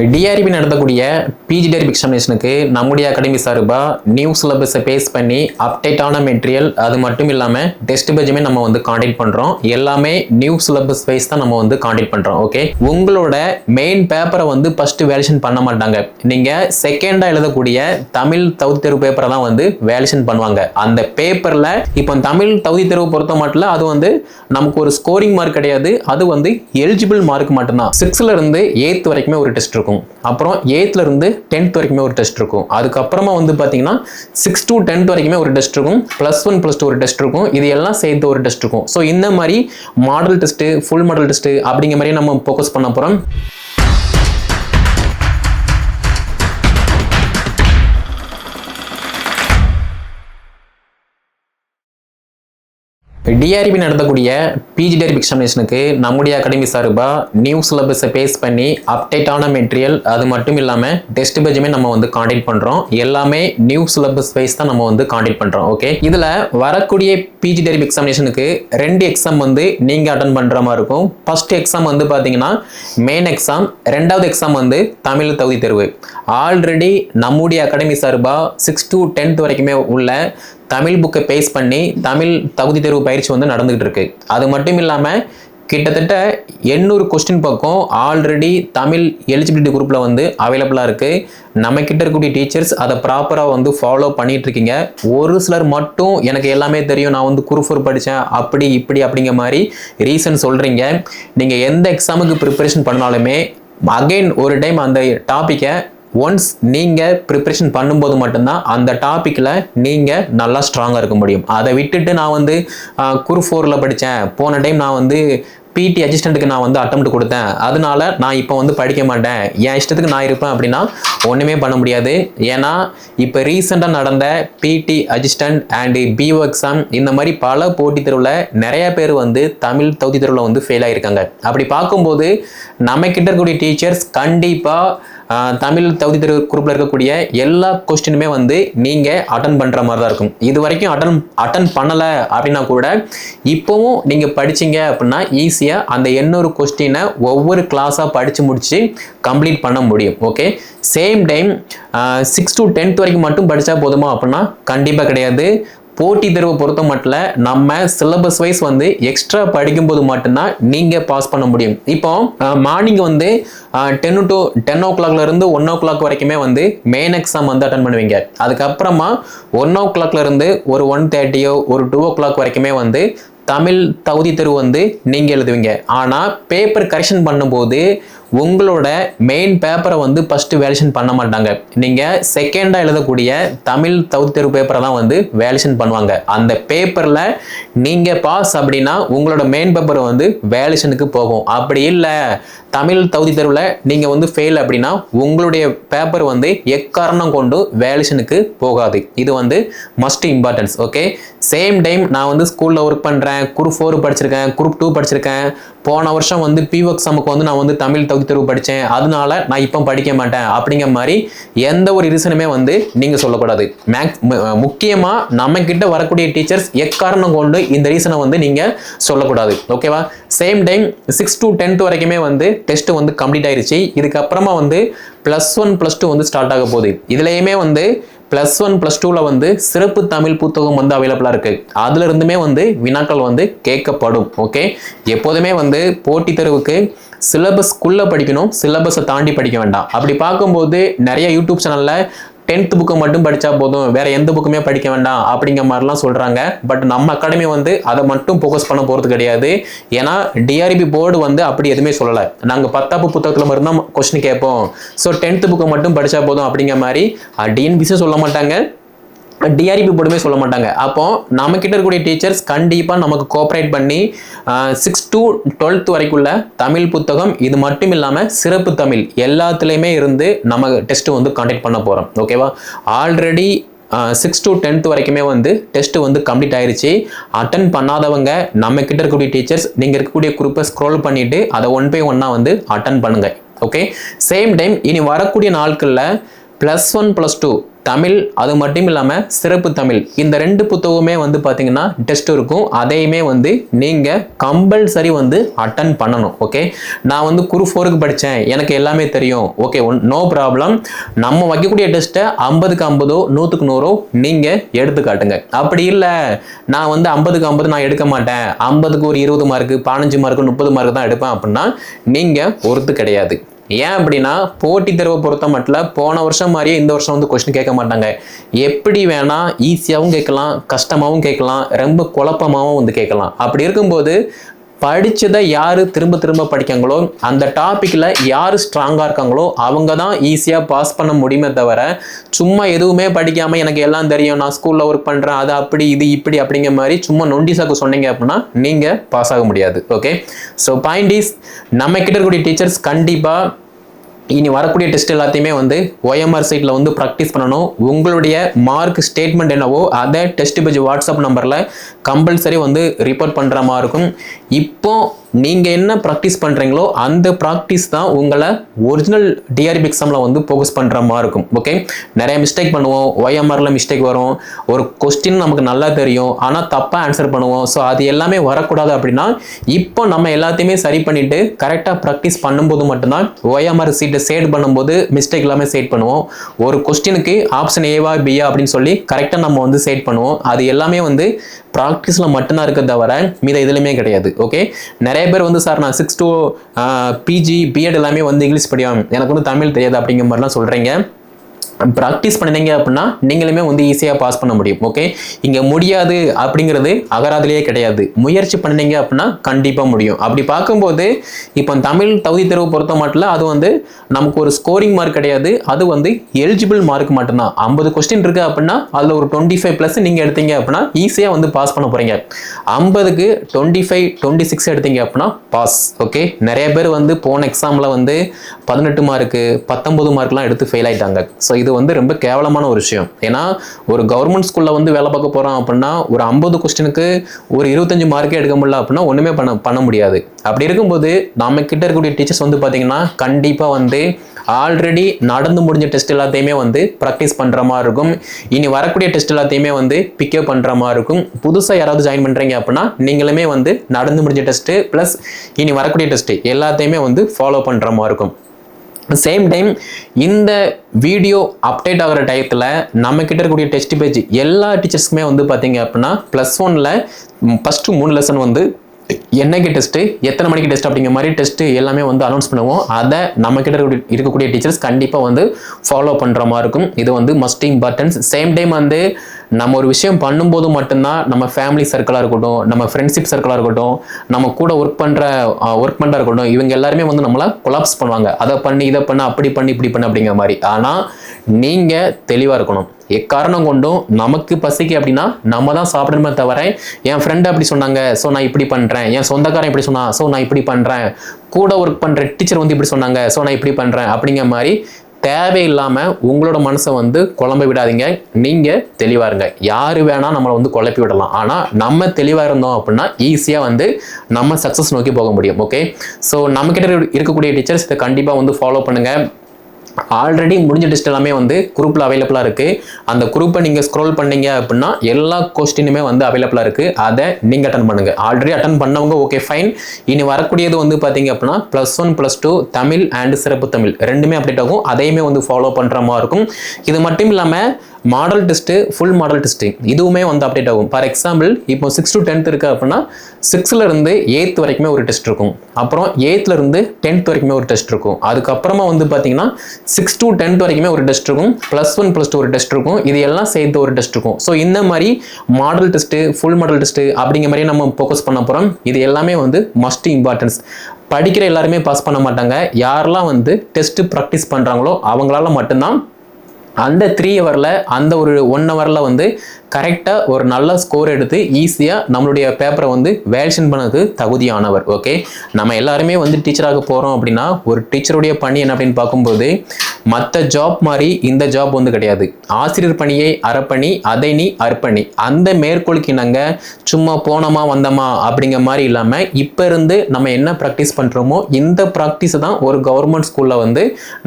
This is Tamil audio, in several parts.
டிஆர்பி நடத்தக்கூடிய பிஜி டிஆர்பி எக்ஸாமினேஷனுக்கு நம்முடைய அகாடமி சார்பாக நியூ சிலபஸை பேஸ் பண்ணி அப்டேட்டான மெட்டீரியல் அது மட்டும் இல்லாமல் டெஸ்ட் பேஜுமே நம்ம வந்து காண்டக்ட் பண்ணுறோம் எல்லாமே நியூ சிலபஸ் வைஸ் தான் நம்ம வந்து காண்டக்ட் பண்ணுறோம் ஓகே உங்களோட மெயின் பேப்பரை வந்து ஃபஸ்ட்டு வேலேஷன் பண்ண மாட்டாங்க. நீங்கள் செகண்டாக எழுதக்கூடிய தமிழ் தகுதி தேர்வு பேப்பரை தான் வந்து வேலேஷன் பண்ணுவாங்க. அந்த பேப்பரில் இப்போ தமிழ் தகுதி தேர்வு பொறுத்த மட்டும் அது வந்து நமக்கு ஒரு ஸ்கோரிங் மார்க் கிடையாது. அது வந்து எலிஜிபிள் மார்க் மட்டும்தான். சிக்ஸ்ல இருந்து எயித் வரைக்குமே ஒரு டெஸ்ட் இருக்கும். இருக்கும். அப்புறம் எயித்துலேருந்து இருந்து டென்த் வரைக்குமே ஒரு டெஸ்ட் இருக்கும். அதுக்கப்புறமா வந்து பார்த்தீங்கன்னா சிக்ஸ் டு டென்த் வரைக்குமே ஒரு டெஸ்ட் இருக்கும். ப்ளஸ் ஒன் ப்ளஸ் டூ ஒரு டெஸ்ட் இருக்கும். இது எல்லாம் சேர்த்து ஒரு டெஸ்ட் இருக்கும். ஸோ இந்த மாதிரி model test full model test அப்படிங்கிற மாதிரி நம்ம ஃபோக்கஸ் பண்ண போகிறோம் டிஆர்பி நடத்தக்கூடிய பிஜி டிஆர்பி எக்ஸாமினேஷனுக்கு நம்முடைய அகாடமி சார்பாக நியூ சிலபஸை பேஸ் பண்ணி அப்டேட்டான மெட்டீரியல் அது மட்டும் இல்லாமல் டெஸ்ட் பேஜுமே நம்ம வந்து காண்டாக்ட் பண்ணுறோம் எல்லாமே நியூ சிலபஸ் வைஸ் தான் நம்ம வந்து காண்டாக்ட் பண்ணுறோம் ஓகே இதில் வரக்கூடிய பிஜி டிஆர்பி எக்ஸாமினேஷனுக்கு ரெண்டு எக்ஸாம் வந்து நீங்கள் அட்டன் பண்ணுற மாதிரி இருக்கும். ஃபர்ஸ்ட் எக்ஸாம் வந்து பார்த்தீங்கன்னா மெயின் எக்ஸாம் ரெண்டாவது எக்ஸாம் வந்து தமிழ் தகுதி தேர்வு. ஆல்ரெடி நம்முடைய அகாடமி சார்பாக சிக்ஸ் டு டென்த் வரைக்குமே உள்ள தமிழ் புக்கை பேஸ் பண்ணி தமிழ் தகுதி தேர்வு பயிற்சி வந்து நடந்துகிட்டு இருக்கு. அது மட்டும் இல்லாமல் கிட்டத்தட்ட எண்ணூறு கொஸ்டின் பக்கம் ஆல்ரெடி தமிழ் எலிஜிபிலிட்டி குரூப்பில் வந்து அவைலபிளாக இருக்குது நம்ம கிட்ட இருக்கக்கூடிய டீச்சர்ஸ் அதை ப்ராப்பராக வந்து ஃபாலோ பண்ணிகிட்ருக்கீங்க இருக்கீங்க. ஒரு சிலர் மட்டும் எனக்கு எல்லாமே தெரியும் நான் வந்து குரூஃபர் படித்தேன் அப்படி இப்படி அப்படிங்கிற மாதிரி ரீசன் சொல்கிறீங்க நீங்கள் எந்த எக்ஸாமுக்கு ப்ரிப்பரேஷன் பண்ணாலுமே அகைன் ஒரு டைம் அந்த டாப்பிக்கை ஒன்ஸ் நீங்கள் ப்ரிப்ரேஷன் பண்ணும்போது மட்டும்தான் அந்த டாப்பிக்கில் நீங்கள் நல்லா ஸ்ட்ராங்காக இருக்க முடியும். அதை விட்டுட்டு நான் வந்து குரு ஃபோரில் படித்தேன் போன டைம் நான் வந்து பிடி அசிஸ்டண்ட்டுக்கு நான் வந்து அட்டம் கொடுத்தேன். அதனால நான் இப்போ வந்து படிக்க மாட்டேன். என் இஷ்டத்துக்கு நான் இருப்பேன் அப்படின்னா ஒன்றுமே பண்ண முடியாது. ஏன்னா இப்போ ரீசெண்டாக நடந்த பிடி அசிஸ்டண்ட் அண்டு பிஓ எக்ஸாம் இந்த மாதிரி பல போட்டித் தேர்வில் நிறைய பேர் வந்து தமிழ் தகுதி தேர்வில் வந்து ஃபெயில் ஆகியிருக்காங்க அப்படி பார்க்கும்போது நம்ம கிட்ட இருக்கக்கூடிய டீச்சர்ஸ் கண்டிப்பாக தமிழ் தகுதி தேர்வு குரூப்பில் இருக்கக்கூடிய எல்லா கொஸ்டினுமே வந்து நீங்கள் அட்டன் பண்ணுற மாதிரி தான் இருக்கும். இது வரைக்கும் அட்டன் அட்டன் பண்ணலை அப்படின்னா கூட இப்போவும் நீங்கள் படிச்சீங்க அப்படின்னா ஈஸியாக அந்த எண்ணூறு கொஸ்டினை ஒவ்வொரு கிளாஸாக படித்து முடித்து கம்ப்ளீட் பண்ண முடியும். Okay same time six to tenth வரைக்கும் மட்டும் படித்தா போதுமா அப்படின்னா கண்டிப்பாக கிடையாது. போட்டி தேர்வு பொறுத்த மட்டும் நம்ம சிலபஸ் வைஸ் வந்து எக்ஸ்ட்ரா படிக்கும்போது மட்டும்தான் நீங்கள் பாஸ் பண்ண முடியும். இப்போ மார்னிங் வந்து டென் டு டென் ஓ கிளாக்ல இருந்து ஒன் ஓ கிளாக் வரைக்குமே வந்து மெயின் எக்ஸாம் வந்து அட்டன் பண்ணுவீங்க. அதுக்கப்புறமா ஒன் ஓ கிளாக்ல இருந்து ஒரு ஒன் தேர்ட்டியோ ஒரு டூ ஓ கிளாக் வரைக்குமே வந்து தமிழ் தகுதி தேர்வு வந்து நீங்கள் எழுதுவீங்க. ஆனால் பேப்பர் கரெக்ஷன் பண்ணும்போது உங்களோட மெயின் பேப்பரை வந்து ஃபஸ்ட்டு வேலேஷன் பண்ண மாட்டாங்க. நீங்கள் செகண்டாக எழுதக்கூடிய தமிழ் தகுதி தேர்வு பேப்பரை தான் வந்து வேலேஷன் பண்ணுவாங்க. அந்த பேப்பரில் நீங்கள் பாஸ் அப்படின்னா உங்களோட மெயின் பேப்பர் வந்து வேலேஷனுக்கு போகும். அப்படி இல்லை தமிழ் தகுதி தேர்வில் நீங்கள் வந்து ஃபெயில் அப்படின்னா உங்களுடைய பேப்பர் வந்து எக்காரணம் கொண்டு வேலேஷனுக்கு போகாது. இது வந்து must importance okay same time நான் வந்து ஸ்கூலில் ஒர்க் பண்ணுறேன் குரூப் ஃபோர் படிச்சிருக்கேன் குரூப் டூ படிச்சிருக்கேன். போன வருஷம் வந்து பிஓ எக்ஸாமுக்கு வந்து நான் வந்து தமிழ் தகுதி தேர்வு படித்தேன் அதனால நான் இப்போ படிக்க மாட்டேன். அப்படிங்கிற மாதிரி எந்த ஒரு ரீசனுமே வந்து நீங்கள் சொல்லக்கூடாது. மேக்ஸ் முக்கியமாக நம்ம கிட்ட வரக்கூடிய டீச்சர்ஸ் எக்காரணம் கொண்டு இந்த ரீசனை வந்து நீங்கள் சொல்லக்கூடாது. ஓகேவா same time six to tenth வரைக்குமே வந்து டெஸ்ட் வந்து கம்ப்ளீட் ஆயிருச்சு. இதுக்கப்புறமா வந்து ப்ளஸ் ஒன் ப்ளஸ் டூ வந்து ஸ்டார்ட் ஆக போகுது. இதுலேயுமே வந்து ப்ளஸ் ஒன் ப்ளஸ் டூவில் வந்து சிறப்பு தமிழ் புத்தகம் வந்து அவைலபிளாக இருக்குது அதுல இருந்துமே வந்து வினாக்கள் வந்து கேட்கப்படும் ஓகே எப்போதுமே வந்து போட்டித் தேர்வுக்கு சிலபஸ்க்குள்ளே படிக்கணும் சிலபஸை தாண்டி படிக்க வேண்டாம். அப்படி பார்க்கும்போது நிறைய யூடியூப் சேனலில் டென்த் புக்கை மட்டும் படித்தா போதும். வேற எந்த புக்குமே படிக்க வேண்டாம் அப்படிங்கிற மாதிரிலாம் சொல்கிறாங்க பட் நம்ம அகாடமி வந்து அதை மட்டும் ஃபோக்கஸ் பண்ண போகிறது கிடையாது. ஏன்னா டிஆர்பி போர்டு வந்து அப்படி எதுவுமே சொல்லலை. நாங்கள் பத்தாப்பு புத்தகத்தில் மட்டும்தான் கொஸ்டின் கேட்போம். ஸோ டென்த் புக்கை மட்டும் படித்தா போதும் அப்படிங்கிற மாதிரி டிஎன்பிஸும் சொல்ல மாட்டாங்க. டிஆர்பி போர்டுமே சொல்ல மாட்டாங்க. அப்போ நம்ம கிட்ட இருக்கக்கூடிய டீச்சர்ஸ் கண்டிப்பாக நமக்கு கோஆப்ரேட் பண்ணி சிக்ஸ் டு டுவெல்த் வரைக்குள்ள தமிழ் புத்தகம் இது மட்டும் இல்லாமல் சிறப்பு தமிழ் எல்லாத்துலேயுமே இருந்து நம்ம டெஸ்ட் வந்து கான்டாக்ட் பண்ண போகிறோம் ஓகேவா ஆல்ரெடி சிக்ஸ் டு டென்த் வரைக்குமே வந்து டெஸ்ட் வந்து கம்ப்ளீட் ஆயிருச்சு. அட்டன் பண்ணாதவங்க நம்ம கிட்ட இருக்கக்கூடிய டீச்சர்ஸ் நீங்கள் இருக்கக்கூடிய குரூப்பை ஸ்க்ரோல் பண்ணிட்டு அதை ஒன் பை ஒன்னாக வந்து அட்டன் பண்ணுங்க. ஓகே சேம் டைம் இனி வரக்கூடிய நாட்களில் plus one plus two Tamil அது மட்டும் இல்லாமல் சிறப்பு தமிழ். இந்த ரெண்டு புத்தகமே வந்து பார்த்தீங்கன்னா டெஸ்ட் இருக்கும். அதையுமே வந்து நீங்கள் கம்பல்சரி வந்து அட்டன் பண்ணணும் ஓகே நான் வந்து குரு ஃபோருக்கு படித்தேன் எனக்கு எல்லாமே தெரியும் ஓகே நோ ப்ராப்ளம் நம்ம வைக்கக்கூடிய டெஸ்ட்டை ஐம்பதுக்கு ஐம்பதோ நூற்றுக்கு நூறோ நீங்கள் எடுத்து காட்டுங்க அப்படி இல்லை நான் வந்து ஐம்பதுக்கு ஐம்பது நான் எடுக்க மாட்டேன். ஐம்பதுக்கு ஒரு இருபது மார்க்கு பதினஞ்சு மார்க்கு முப்பது மார்க்கு தான் எடுப்பேன் அப்படின்னா நீங்கள் ஒருத்து கிடையாது. ஏன் அப்படின்னா போட்டி தேர்வை பொறுத்த மட்டும் போன வருஷம் மாதிரியே இந்த வருஷம் வந்து கொஸ்டின் கேட்க மாட்டாங்க. எப்படி வேணால் ஈஸியாகவும் கேட்கலாம் கஷ்டமாகவும் கேட்கலாம் ரொம்ப குழப்பமாகவும் வந்து கேட்கலாம். அப்படி இருக்கும்போது படித்ததை யார் திரும்ப திரும்ப படிக்காங்களோ அந்த டாப்பிக்கில் யார் ஸ்ட்ராங்காக இருக்காங்களோ அவங்க தான் ஈஸியாக பாஸ் பண்ண முடியுமே தவிர சும்மா எதுவுமே படிக்காமல் எனக்கு எல்லாம் தெரியும் நான் ஸ்கூலில் ஒர்க் பண்ணுறேன் அது அப்படி இது இப்படி அப்படிங்கிற மாதிரி சும்மா நொண்டி சாக்கு சொன்னீங்க அப்படின்னா நீங்கள் பாஸ் ஆக முடியாது ஓகே ஸோ பாயிண்ட் இஸ் நம்ம கிட்ட இருக்கக்கூடிய டீச்சர்ஸ் கண்டிப்பாக இனி வரக்கூடிய டெஸ்ட் எல்லாத்தையுமே வந்து ஓஎம்ஆர் சைட்டில் வந்து ப்ராக்டிஸ் பண்ணணும். உங்களுடைய மார்க் ஸ்டேட்மெண்ட் என்னவோ அதை டெஸ்ட் பேஜ் வாட்ஸ்அப் நம்பரில் கம்பல்சரி வந்து ரிப்போர்ட் பண்ணுற மாதிரி இருக்கும். இப்போ நீங்கள் என்ன ப்ராக்டிஸ் பண்ணுறீங்களோ அந்த ப்ராக்டிஸ் தான் உங்களை ஒரிஜினல் டிஆர்பி எக்ஸாமில் வந்து ஃபோக்கஸ் பண்ணுற மாதிரி இருக்கும். ஓகே நிறைய மிஸ்டேக் பண்ணுவோம். ஒய்எம்ஆரில் மிஸ்டேக் வரும். ஒரு கொஸ்டின் நமக்கு நல்லா தெரியும். ஆனால் தப்பாக ஆன்சர் பண்ணுவோம். ஸோ அது எல்லாமே வரக்கூடாது அப்படின்னா இப்போ நம்ம எல்லாத்தையுமே சரி பண்ணிவிட்டு கரெக்டாக ப்ராக்டிஸ் பண்ணும்போது மட்டும்தான் ஒய்எம்ஆர் சீட்டை சேட் பண்ணும்போது மிஸ்டேக் எல்லாமே சேட் பண்ணுவோம். ஒரு கொஸ்டினுக்கு ஆப்ஷன் ஏவா பியா அப்படின்னு சொல்லி கரெக்டாக நம்ம வந்து சேட் பண்ணுவோம். அது எல்லாமே வந்து ப்ராக்டிஸில் மட்டும்தான் இருக்க தவிர மீத இதுலையுமே கிடையாது. ஓகே நிறைய பேர் வந்து சார் நான் சிக்ஸ் டூ பிஜி பிஎட் எல்லாமே வந்து இங்கிலீஷ் படியும் எனக்கு வந்து தமிழ் தெரியாது அப்படிங்கிற மாதிரிலாம் சொல்கிறீங்க ப்ராக்டிஸ் பண்ணினீங்க அப்படின்னா நீங்களுமே வந்து ஈஸியாக பாஸ் பண்ண முடியும். ஓகே இங்கே முடியாது அப்படிங்கிறது அகராதிலேயே கிடையாது. முயற்சி பண்ணினீங்க அப்படின்னா கண்டிப்பாக முடியும். அப்படி பார்க்கும்போது இப்போ தமிழ் தகுதி தேர்வு பொறுத்த மட்டும் அது வந்து நமக்கு ஒரு ஸ்கோரிங் மார்க் கிடையாது. அது வந்து எலிஜிபிள் மார்க் மட்டும்தான். ஐம்பது கொஸ்டின் இருக்குது அப்படின்னா அதில் ஒரு டுவெண்ட்டி ஃபைவ் ப்ளஸ் நீங்கள் எடுத்தீங்க அப்படின்னா ஈஸியாக வந்து பாஸ் பண்ண போகிறீங்க ஐம்பதுக்கு டுவெண்ட்டி ஃபைவ் டுவெண்ட்டி சிக்ஸ் எடுத்தீங்க அப்படின்னா பாஸ் ஓகே நிறைய பேர் வந்து போன எக்ஸாமில் வந்து பதினெட்டு மார்க்கு பத்தொம்பது மார்க்லாம் எடுத்து ஃபெயில் ஆயிட்டாங்க. ஸோ இது வந்து ரொம்ப கேவலமான ஒரு விஷயம். ஏன்னா ஒரு கவர்மெண்ட் ஸ்கூலில் வந்து வேலை பார்க்க போகிறோம் அப்படின்னா ஒரு ஐம்பது கொஸ்டினுக்கு ஒரு இருபத்தஞ்சு மார்க்கே எடுக்க முடியல அப்படின்னா ஒன்றுமே பண்ண பண்ண முடியாது. அப்படி இருக்கும்போது நம்ம கிட்ட இருக்கக்கூடிய டீச்சர்ஸ் வந்து பார்த்திங்கன்னா கண்டிப்பாக வந்து ஆல்ரெடி நடந்து முடிஞ்ச டெஸ்ட் எல்லாத்தையுமே வந்து ப்ராக்டிஸ் பண்ணுற மாதிரி இருக்கும். இனி வரக்கூடிய டெஸ்ட் எல்லாத்தையுமே வந்து பிக்கப் பண்ணுற மாதிரி இருக்கும். புதுசாக யாராவது ஜாயின் பண்ணுறீங்க அப்படின்னா நீங்களுமே வந்து நடந்து முடிஞ்ச டெஸ்ட்டு ப்ளஸ் இனி வரக்கூடிய டெஸ்ட்டு எல்லாத்தையுமே வந்து ஃபாலோ பண்ணுற மாதிரி இருக்கும். சேம் டைம் இந்த வீடியோ அப்டேட் ஆகிற டயத்தில் நம்ம கிட்ட இருக்கக்கூடிய டெஸ்ட் பேஜ் எல்லா டீச்சர்ஸ்க்குமே வந்து பார்த்தீங்க அப்படின்னா ப்ளஸ் ஒனில் ஃபஸ்ட்டு மூணு லெசன் வந்து என்னைக்கு டெஸ்ட்டு எத்தனை மணிக்கு டெஸ்ட் அப்படிங்கிற மாதிரி டெஸ்ட்டு எல்லாமே வந்து அனௌன்ஸ் பண்ணுவோம். அதை நம்ம கிட்ட இருக்கக்கூடிய- இருக்கக்கூடிய டீச்சர்ஸ் கண்டிப்பாக வந்து ஃபாலோ பண்ணுற மாதிரி இருக்கும். இது வந்து மஸ்ட் இம்பார்ட்டன்ஸ் சேம் டைம் வந்து நம்ம ஒரு விஷயம் பண்ணும்போது மட்டும்தான் நம்ம ஃபேமிலி சர்க்கிளாக இருக்கட்டும் நம்ம ஃப்ரெண்ட்ஷிப் சர்க்கிளாக இருக்கட்டும் நம்ம கூட ஒர்க் பண்ணுற ஒர்க் பண்ணுறா இருக்கட்டும் இவங்க எல்லாருமே வந்து நம்மளை கொலாப்ஸ் பண்ணுவாங்க. அதை பண்ணி இதை பண்ண அப்படி பண்ணி இப்படி பண்ண அப்படிங்கிற மாதிரி. ஆனால் நீங்கள் தெளிவாக இருக்கணும். எக்காரணம் கொண்டும் நமக்கு பசிக்கு அப்படின்னா நம்ம தான் சாப்பிடணுமே தவிர என் ஃப்ரெண்டு அப்படி சொன்னாங்க ஸோ நான் இப்படி பண்ணுறேன் என் சொந்தக்காரன் இப்படி சொன்னா ஸோ நான் இப்படி பண்ணுறேன் கூட ஒர்க் பண்ணுற டீச்சர் வந்து இப்படி சொன்னாங்க ஸோ நான் இப்படி பண்ணுறேன் அப்படிங்கிற மாதிரி தேவையில்லாமல் உங்களோட மனசை வந்து குழம்ப விடாதீங்க. நீங்கள் தெளிவாக இருங்க. யார் வேணால் நம்மளை வந்து குழப்பி விடலாம். ஆனால் நம்ம தெளிவாக இருந்தோம் அப்படின்னா ஈஸியாக வந்து நம்ம சக்ஸஸ் நோக்கி போக முடியும். ஓகே ஸோ நம்மக்கிட்ட இருக்கக்கூடிய டீச்சர்ஸ் இதை கண்டிப்பாக வந்து ஃபாலோ பண்ணுங்கள் ஆல்ரெடி முடிஞ்ச டெஸ்ட் எல்லாமே வந்து குரூப்பில் அவைலபிளாக இருக்குது அந்த குரூப்பை நீங்கள் ஸ்க்ரோல் பண்ணீங்க அப்படின்னா எல்லா கொஸ்டினுமே வந்து அவைலபிளாக இருக்குது அதை நீங்கள் அட்டன் பண்ணுங்கள் ஆல்ரெடி அட்டன் பண்ணவங்க ஓகே ஃபைன் இனி வரக்கூடியது வந்து பார்த்தீங்க அப்படின்னா plus one plus two Tamil and சிறப்பு தமிழ். ரெண்டுமே அப்டேட் ஆகும். அதையுமே வந்து ஃபாலோ பண்ணுற மாதிரி இருக்கும். இது மட்டும் இல்லாமல் model test full model test இதுவுமே வந்து அப்டேட் ஆகும். ஃபார் எக்ஸாம்பிள் இப்போ சிக்ஸ் டு டென்த் இருக்குது அப்படின்னா சிக்ஸ்லேருந்து எயித் வரைக்குமே ஒரு டெஸ்ட் இருக்கும். அப்புறம் எயித்துலேருந்து டென்த் வரைக்குமே ஒரு டெஸ்ட் இருக்கும். அதுக்கப்புறமா வந்து பார்த்தீங்கன்னா சிக்ஸ் டு டென்த் வரைக்குமே ஒரு டெஸ்ட் இருக்கும். ப்ளஸ் ஒன் ப்ளஸ் டூ ஒரு டெஸ்ட் இருக்கும். இது எல்லாம் சேர்த்து ஒரு டெஸ்ட் இருக்கும். ஸோ இந்த மாதிரி model test full model test அப்படிங்கிற மாதிரி நம்ம ஃபோக்கஸ் பண்ண போகிறோம் இது எல்லாமே வந்து மஸ்ட் இம்பார்ட்டன்ஸ் படிக்கிற எல்லாருமே பாஸ் பண்ண மாட்டாங்க. யாரெல்லாம் வந்து டெஸ்ட்டு ப்ராக்டிஸ் பண்ணுறாங்களோ அவங்களால மட்டும்தான் அந்த த்ரீ ஹவரில் அந்த ஒரு ஒன் ஹவரில் வந்து கரெக்டாக ஒரு நல்ல ஸ்கோர் எடுத்து ஈஸியாக நம்மளுடைய பேப்பரை வந்து வேல்ஷன் பண்ணதுக்கு தகுதியானவர் ஓகே நம்ம எல்லாருமே வந்து டீச்சராக போகிறோம் அப்படின்னா ஒரு டீச்சருடைய பணி என்ன அப்படின்னு பார்க்கும்போது மற்ற ஜாப் மாதிரி இந்த ஜாப் வந்து கிடையாது. ஆசிரியர் பணியை அறப்பணி அதை நீ அர்ப்பணி. அந்த மேற்கோளுக்கு இணங்க சும்மா போனோமா வந்தோமா அப்படிங்கிற மாதிரி இல்லாமல் இப்போ இருந்து நம்ம என்ன ப்ராக்டிஸ் பண்ணுறோமோ இந்த ப்ராக்டிஸை தான் ஒரு கவர்மெண்ட் ஸ்கூலில் வந்து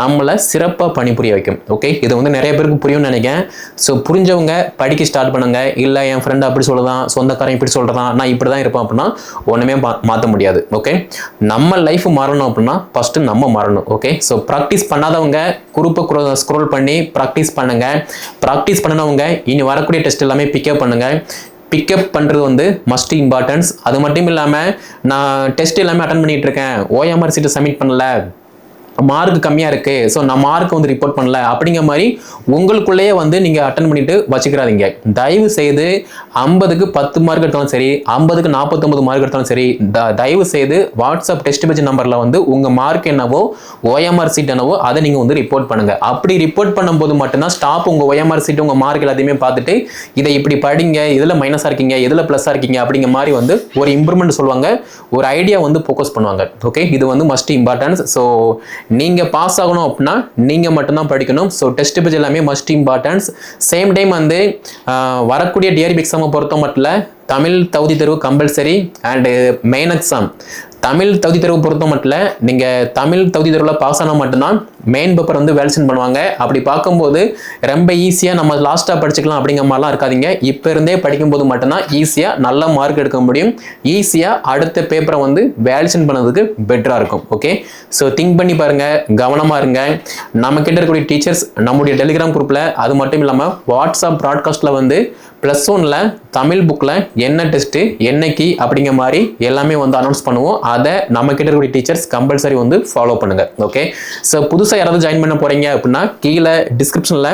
நம்மளை சிறப்பாக பணிபுரிய வைக்கும் ஓகே இது வந்து நிறைய பேருக்கு புரியும்னு நினைக்கிறேன். ஸோ புரிஞ்சவங்க படிக்க ஸ்டார்ட் பண்ணுங்க. இல்லை என் ஃப்ரெண்ட் அப்படி சொல்லுதான் சொந்தக்காரன் இப்படி சொல்கிறதான் நான் இப்படி தான் இருப்பேன் அப்படின்னா ஒன்றுமே மாற்ற முடியாது. ஓகே நம்ம லைஃப் மாறணும் அப்படின்னா ஃபஸ்ட்டு நம்ம மாறணும். ஓகே ஸோ ப்ராக்டிஸ் பண்ணாதவங்க குரூப்பை ஸ்க்ரோல் பண்ணி ப்ராக்டிஸ் பண்ணுங்க. ப்ராக்டிஸ் பண்ணினவங்க இனி வரக்கூடிய டெஸ்ட் எல்லாமே பிக்கப் பண்ணுங்க. பிக்கப் பண்ணுறது வந்து மஸ்ட் இம்பார்ட்டன்ஸ் அது மட்டும் இல்லாமல் நான் டெஸ்ட் எல்லாமே அட்டன் பண்ணிகிட்ருக்கேன் இருக்கேன். ஓஎம்ஆர் சீட்டை சப்மிட் பண்ணல. மார்க் கம்மியாக இருக்குது ஸோ நான் மார்க் வந்து ரிப்போர்ட் பண்ணல. அப்படிங்கிற மாதிரி உங்களுக்குள்ளேயே வந்து நீங்கள் அட்டன் பண்ணிட்டு வச்சுக்கிறாதீங்க. தயவு செய்து ஐம்பதுக்கு பத்து மார்க் எடுத்தாலும் சரி ஐம்பதுக்கு நாற்பத்தொம்பது மார்க் எடுத்தாலும் சரி த தயவு செய்து வாட்ஸ்அப் டெஸ்ட் பேஜ் நம்பரில் வந்து உங்கள் மார்க் என்னவோ ஓஎம்ஆர் சீட் என்னவோ அதை நீங்கள் வந்து ரிப்போர்ட் பண்ணுங்கள் அப்படி ரிப்போர்ட் பண்ணும்போது மட்டும்தான் ஸ்டாப் உங்கள் ஓஎம்ஆர் சீட் உங்கள் மார்க் எல்லாத்தையுமே பார்த்துட்டு இதை இப்படி படிங்க இதில் மைனஸாக இருக்கீங்க இதில் ப்ளஸ்ஸாக இருக்கீங்க அப்படிங்கிற மாதிரி வந்து ஒரு இம்ப்ரூவ்மெண்ட் சொல்லுவாங்க. ஒரு ஐடியா வந்து ஃபோக்கஸ் பண்ணுவாங்க. ஓகே இது வந்து மஸ்ட் இம்பார்ட்டன்ஸ் ஸோ நீங்கள் பாஸ் ஆகணும் அப்படின்னா நீங்கள் மட்டும்தான் படிக்கணும். ஸோ டெஸ்ட் பேஜ் எல்லாமே மஸ்ட் இம்பார்ட்டன்ஸ் சேம் டைம் வந்து வரக்கூடிய டிஆர்பி எக்ஸாமை பொறுத்த மட்டும் தமிழ் தகுதி தேர்வு compulsory and main exam Tamil தகுதி தேர்வு பொறுத்த மட்டும் இல்ல, நீங்கள் தமிழ் தகுதி தேர்வில் பாஸ் ஆனால் மட்டும்தான் மெயின் பேப்பர் வந்து வேல்சன் பண்ணுவாங்க. அப்படி பார்க்கும்போது ரொம்ப ஈஸியாக நம்ம லாஸ்ட்டாக படிச்சுக்கலாம் அப்படிங்கிற மாதிரிலாம் இருக்காதீங்க. இப்போ இருந்தே படிக்கும்போது மட்டும்தான் ஈஸியாக நல்ல மார்க் எடுக்க முடியும். ஈஸியாக அடுத்த பேப்பரை வந்து வேல்சன் பண்ணதுக்கு பெட்டராக இருக்கும். ஓகே ஸோ திங்க் பண்ணி பாருங்கள் கவனமாக இருங்க. நம்ம இருக்கக்கூடிய டீச்சர்ஸ் நம்முடைய டெலிகிராம் குரூப்பில் அது மட்டும் இல்லாமல் வாட்ஸ்அப் ப்ராட்காஸ்ட்டில் வந்து ப்ளஸ் ஒனில் தமிழ் புக்கில் என்ன டெஸ்ட்டு என்னைக்கு அப்படிங்கிற மாதிரி எல்லாமே வந்து அனௌன்ஸ் பண்ணுவோம். அதை நம்ம கிட்ட இருக்கக்கூடிய டீச்சர்ஸ் கம்பல்சரி வந்து ஃபாலோ பண்ணுங்கள் ஓகே ஸோ புதுசாக யாராவது ஜாயின் பண்ண போகிறீங்க அப்படின்னா கீழே டிஸ்கிரிப்ஷனில்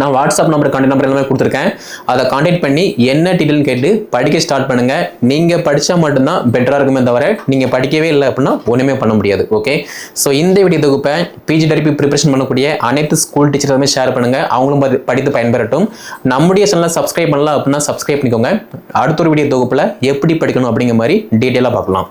நான் வாட்ஸ்அப் நம்பர் கண்டெக்ட் நம்பர் எல்லாமே கொடுத்துருக்கேன். அதை கான்டாக்ட் பண்ணி என்ன டீட்டெயில் கேட்டு படிக்க ஸ்டார்ட் பண்ணுங்க. நீங்கள் படித்தா மட்டும்தான் பெட்டராக இருக்குமே தவிர நீங்கள் படிக்கவே இல்லை அப்படின்னா ஒன்றுமே பண்ண முடியாது. ஓகே ஸோ இந்த வீடியோ தொகுப்பை பிஜி டெரிபி ப்ரிப்பரேஷன் பண்ணக்கூடிய அனைத்து ஸ்கூல் டீச்சருமே ஷேர் பண்ணுங்கள் அவங்களும் படித்து பயன்பெறட்டும். நம்முடைய சேனலை சப்ஸ்கிரைப் பண்ணலாம் அப்படின்னா சப்ஸ்கிரைப் பண்ணிக்கோங்க. அடுத்த ஒரு வீடியோ தொகுப்பில் எப்படி படிக்கணும் அப்படிங்கிற மாதிரி டீட்டெயிலாக பார்க்கலாம்.